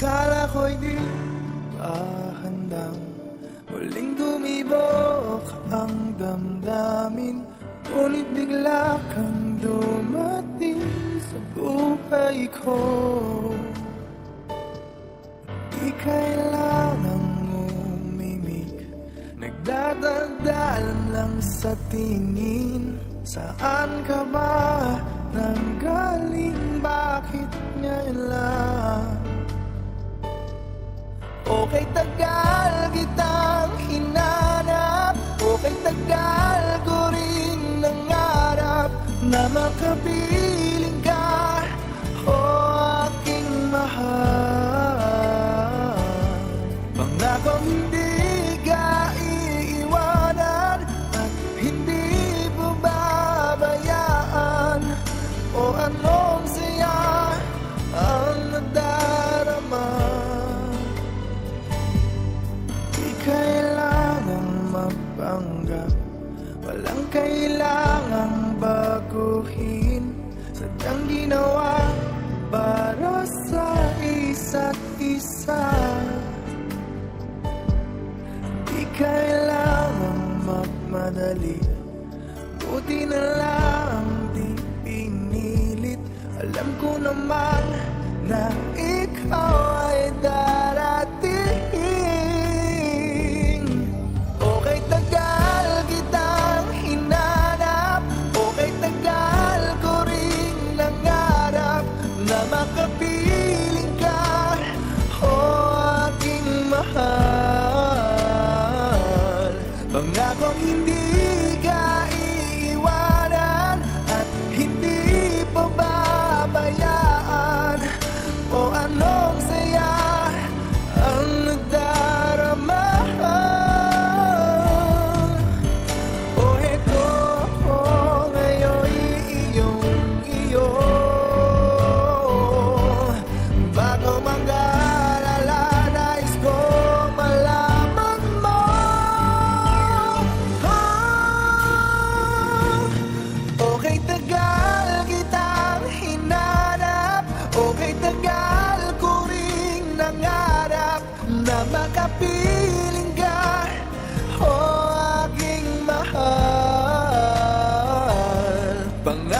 Akala ko'y di pa handang Muling tumibok ang damdamin Ngunit bigla kang dumating sa buhay ko Di kailangang umimik Nagdadaldalan lang sa tingin Saan ka ba nanggaling? Bakit ngayon lang? Okay tagal kitang hinanap Okay tagal ko rin nangarap Na makapiling mapanggap Walang kailangang baguhin. Sadyang ginawa para sa isa't isa. Di kailangang magmadali. Buti na lang di pinilit. Alam ko naman na ikaw Na makapiling ka O aking mahal. Pangakong hindi tagal ko ring nangarap Na makapiling ka O aking mahal. Pangakong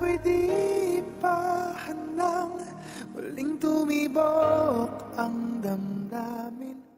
Akala ko'y di pa handang Muling tumibok ang damdamin